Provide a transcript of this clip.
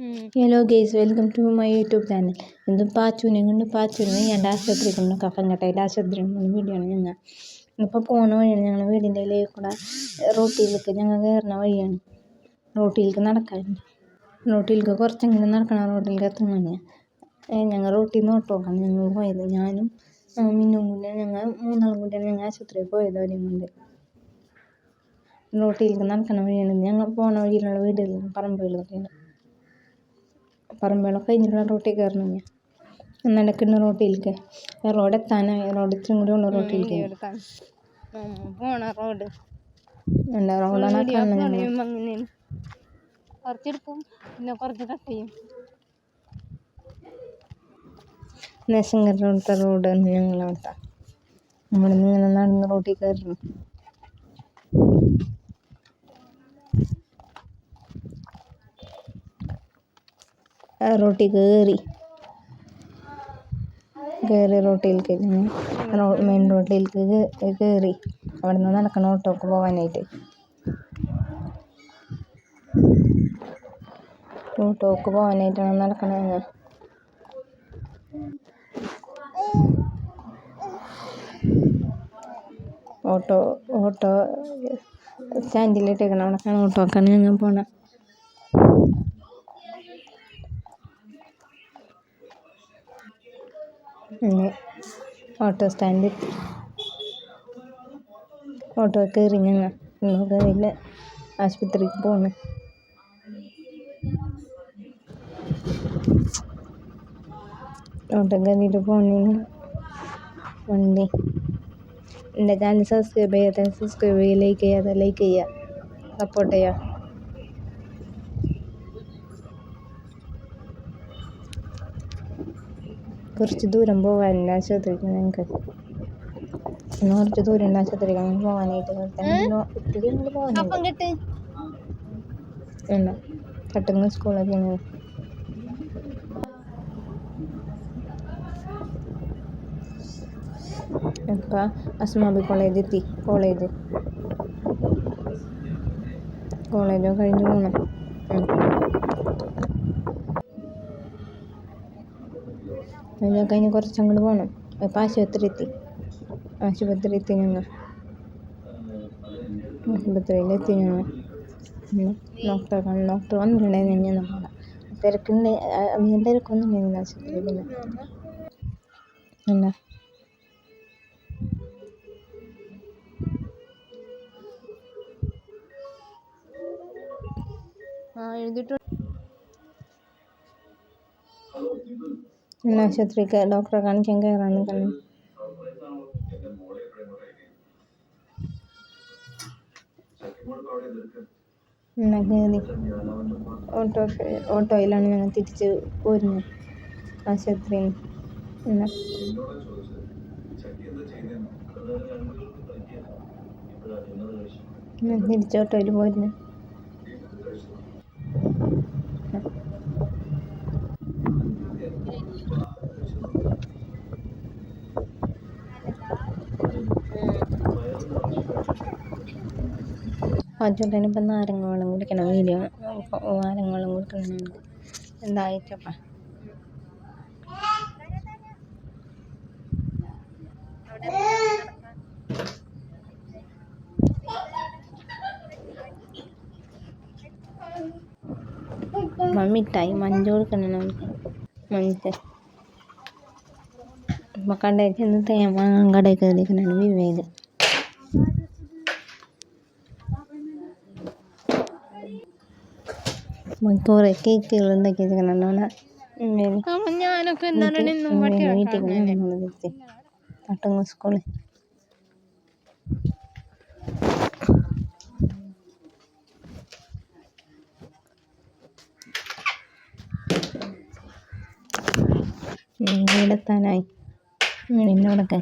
Hello guys welcome to my YouTube channel ഇത് പാച്ചുവിനെ കൊണ്ട് പാച്ചുവിനെ ഞാൻ ആശുപത്രി കൊണ്ട് കഫങ്കട്ടയിൽ ആശുപത്രി ആണ് ഞങ്ങൾ. ഇപ്പോൾ പോകുന്ന വഴിയാണ് ഞങ്ങൾ വീടിന്റെ ഇലയിൽ കൂടെ റോട്ടിയിലേക്ക് ഞങ്ങൾ കയറുന്ന വഴിയാണ്. റോട്ടിയിലേക്ക് നടക്കാറുണ്ട് റോട്ടിയിലേക്ക് കുറച്ചെങ്കിലും നടക്കണം റോട്ടിലേക്ക് എത്തണമെങ്കിൽ ഞങ്ങൾ റോട്ടിൽ നിന്ന് ഓട്ടോ ആണ് ഞങ്ങൾ പോയത്. ഞാനും മിന്നും കൂടെ ഞങ്ങൾ മൂന്നാളും കൂടിയാണ് ഞങ്ങൾ ആശുപത്രിയിൽ പോയത് അവരെയും കൊണ്ട്. റോട്ടിയിലേക്ക് നടക്കണ വഴിയാണ് ഞങ്ങൾ പോണ വഴിയിലുള്ള വീടുകളിലും പറമ്പുകളൊക്കെയാണ് പറമ്പുകളൊക്കെ കഴിഞ്ഞിട്ടുള്ള റോട്ടിൽ കയറണം ഞാൻ നടക്കുന്ന റോട്ടിലേക്ക്. റോഡ് എത്താനായി റോഡ് ഇത്രയും കൂടി ഉള്ള റോട്ടിലേക്ക് പോണ റോഡ്. എന്താ റോഡാണ് കാണുന്നത് ഞങ്ങൾ അങ്ങനെയാണ്. കുറച്ചെടുക്കും പിന്നെ കുറച്ച് കട്ട് ചെയ്യും. അവിടുത്തെ നമ്മൾ ഇങ്ങനെ നടന്ന് റോട്ടിൽ കയറണം. റോട്ടിൽ കയറി കയറി റോട്ടിലേക്ക് റോ മെയിൻ റോട്ടിലേക്ക് കയറി അവിടെ നിന്ന് നടക്കണം ഓട്ടോക്ക് പോകാനായിട്ട് ഓട്ടോക്ക് പോകാനായിട്ടാണ് നടക്കണത്. ഓട്ടോ ഓട്ടോ സ്റ്റാൻഡിലിട്ടേക്കണം അവിടേക്കാണ് ഓട്ടോക്കാണ് ഞങ്ങൾ പോണത് ഓട്ടോ സ്റ്റാൻഡിൽ ഓട്ടോ കയറി ഞങ്ങൾ ഇന്ന് കയറിയില്ല ആശുപത്രിക്ക് പോന്നു ഓട്ടോ കയറിയിട്ട് പോന്നീന് വണ്ടി എന്റെ ചാനൽ സബ്സ്ക്രൈബ് ചെയ്യാത്ത സബ്സ്ക്രൈബ് ചെയ്യുക ലൈക്ക് ചെയ്യാതെ ലൈക്ക് ചെയ്യുക. സപ്പോർട്ട് ചെയ്യുക. കുറച്ച് ദൂരം പോകാനില്ല ആശുപത്രിക്ക് ഞങ്ങൾക്ക് കുറച്ച് ദൂരം ഉണ്ട് ആശുപത്രിക്ക് അങ്ങനെ പോകാനായിട്ട് ഒത്തിരി അങ്ങോട്ട് കിട്ട്. വേണ്ട കട്ടങ്ങ സ്കൂളൊക്കെയാണ് ഇപ്പം അസ്മാബി കോളേജ് എത്തി. കോളേജ് കോളേജോ കഴിഞ്ഞു പോകണം അതിനെ കഴിഞ്ഞ് കുറച്ച് അങ്ങോട്ട് പോകണം ഇപ്പം ആശുപത്രി എത്തി. ആശുപത്രി എത്തി ഞങ്ങൾ. ആശുപത്രിയിൽ എത്തി ഞങ്ങൾ. ഡോക്ടറെ കാണും ഡോക്ടർ വന്നിട്ടുണ്ടായിരുന്നു ഞാൻ നമ്മളെ തിരക്കുണ്ട്. അധികം തിരക്കൊന്നും ഉണ്ടായിരുന്നില്ല ആശുപത്രിയിൽ പിന്നെ എന്താ? ആ എഴുതിട്ട് ഇന്ന് ആശുപത്രിക്ക് ഡോക്ടറെ കാണിക്കാൻ കയറാൻ നിൽക്കണം എന്നാ കയറി ഓട്ടോ ഓട്ടോയിലാണ് ഞങ്ങൾ തിരിച്ച് പോരുന്നത്. എന്നാ? തിരിച്ച് ഓട്ടോയിൽ പോരുന്നു തന്നെ ഇപ്പം നാരങ്ങ വെള്ളം കുടിക്കണം. വീഡിയോ നാരങ്ങ വെള്ളം കുടിക്കണം. എന്തായിട്ടപ്പം? മിഠായി മഞ്ഞ കൊടുക്കണം മഞ്ച് അപ്പം കടയിൽ ചെന്ന് തേൻ വാങ്ങാൻ കടയിൽ കയറിയിരിക്കണാണ് വിവേക്. കുറേ കേക്കുകൾ ഉണ്ടാക്കി വെച്ചിരിക്കണം ഞാനൊക്കെ തട്ടങ്ങ സ്കൂളിൽ വീടെത്താനായി. വീടിന്റെ അവിടെയൊക്കെ